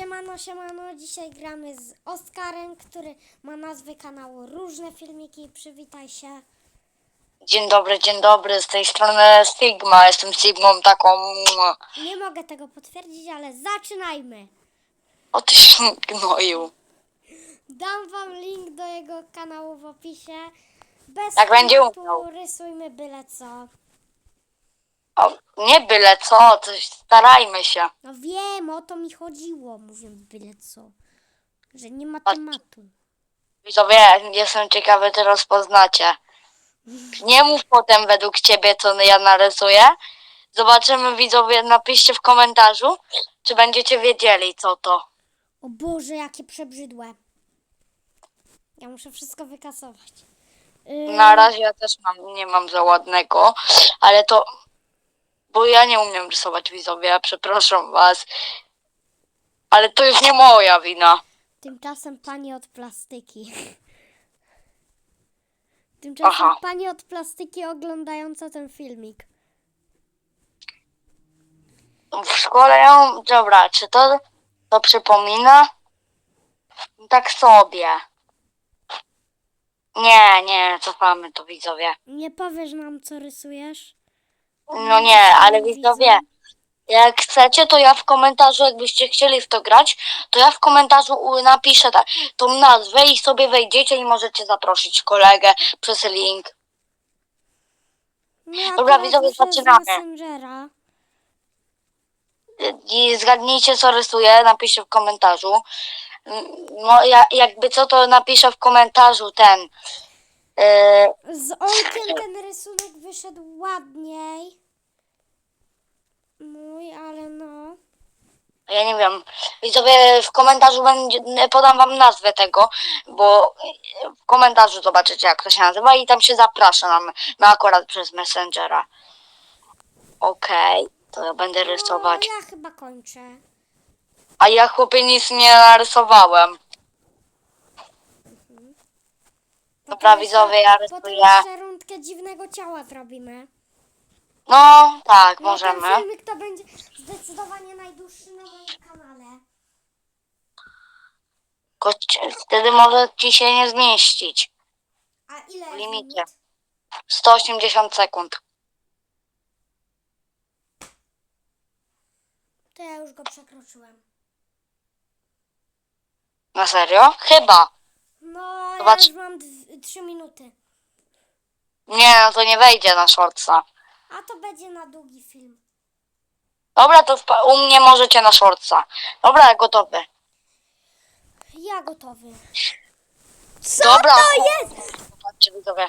Siemano, siemano, dzisiaj gramy z Oskarem, który ma nazwę kanału Różne Filmiki. Przywitaj się. Dzień dobry, dzień dobry, z tej strony Stigma. Jestem Sigmą taką. Nie mogę tego potwierdzić, ale zaczynajmy. O ty się gnoju. Dam wam link do jego kanału w opisie. Bez Jak będzie umiał. rysujmy byle co. O, nie byle co, coś starajmy się. No wiem, o to mi chodziło, mówię byle co. Że nie ma tematu. Widzowie, jestem ciekawy, czy rozpoznacie. Nie mów potem według ciebie, co ja narysuję. Zobaczymy, widzowie, napiszcie w komentarzu, czy będziecie wiedzieli, co to. O Boże, jakie przebrzydłe. Ja muszę wszystko wykasować. Yy, Na razie ja też mam, nie mam za ładnego, ale to. Bo ja nie umiem rysować widzowie, przepraszam was. Ale to już nie moja wina. Tymczasem pani od plastyki. Tymczasem Aha. pani od plastyki oglądająca ten filmik. W szkole ja. Dobra, czy to to przypomina? Tak sobie. Nie, nie, cofamy to widzowie. Nie powiesz nam, co rysujesz? No nie, ale widzowie, jak chcecie, to ja w komentarzu, jakbyście chcieli w to grać, to ja w komentarzu u- napiszę tak, tą nazwę i sobie wejdziecie i możecie zaprosić kolegę przez link. No, Dobra, akurat widzowie, zaczynamy. Z Messengera. I zgadnijcie, co rysuję, napiszcie w komentarzu. Mm, No, ja, jakby co, to napiszę w komentarzu ten. Yy, Z Olkiem ten rysunek wyszedł ładniej. Mój, ale no. ja nie wiem. Widzowie, w komentarzu będzie, podam wam nazwę tego, bo w komentarzu zobaczycie, jak to się nazywa i tam się zaprasza nam, no akurat przez Messengera. Okej, to ja będę rysować. No, ja chyba kończę. A ja chłopie nic nie narysowałem. Dobra, widzowie, ja Potem rysuję. jeszcze rundkę dziwnego ciała zrobimy. No, tak, No, ten możemy. filmik to będzie zdecydowanie najdłuższy na moim kanale. Tylko ci- wtedy może ci się nie zmieścić. A ile W jest limicie. limit? 180 sekund. To ja już go przekroczyłem. Na serio? Chyba. No, Zobacz. ja już mam dw- trzy minuty. Nie, no to nie wejdzie na shortsa. A to będzie na długi film. Dobra, to wpa- u mnie możecie na shortsa. Dobra, gotowy. Ja gotowy. Co Dobra. to jest? Zobaczcie, widzowie.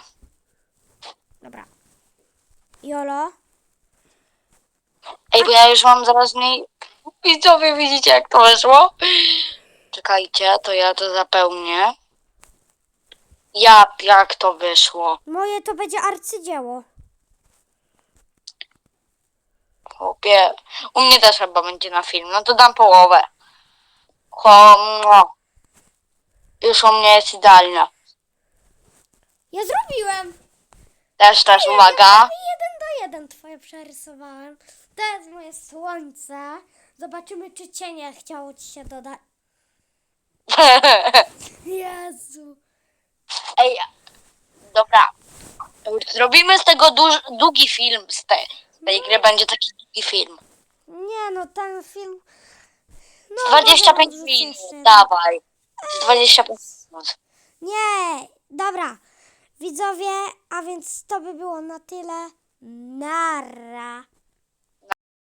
Dobra. Jolo? Ej, bo ja już mam zaraz mniej... Widzowie, widzicie jak to wyszło? Czekajcie, to ja to zapełnię. Jak, jak to wyszło? Moje to będzie arcydzieło. Chłopie, u mnie też chyba będzie na film. No to dam połowę. Ho, no. Już u mnie jest idealne. Ja zrobiłem! Też, też, uwaga. ja jeden do jeden twoje przerysowałem. To jest moje słońce. Zobaczymy, czy cienie chciało ci się dodać. Jezu. Ej, dobra. Zrobimy z tego duż, długi film. Z, te, z tej gry będzie taki długi film. Nie no, ten film... No, 25 może odrzucę minut, dawaj. 25 minut. Nie, dobra. Widzowie, a więc to by było na tyle. Nara.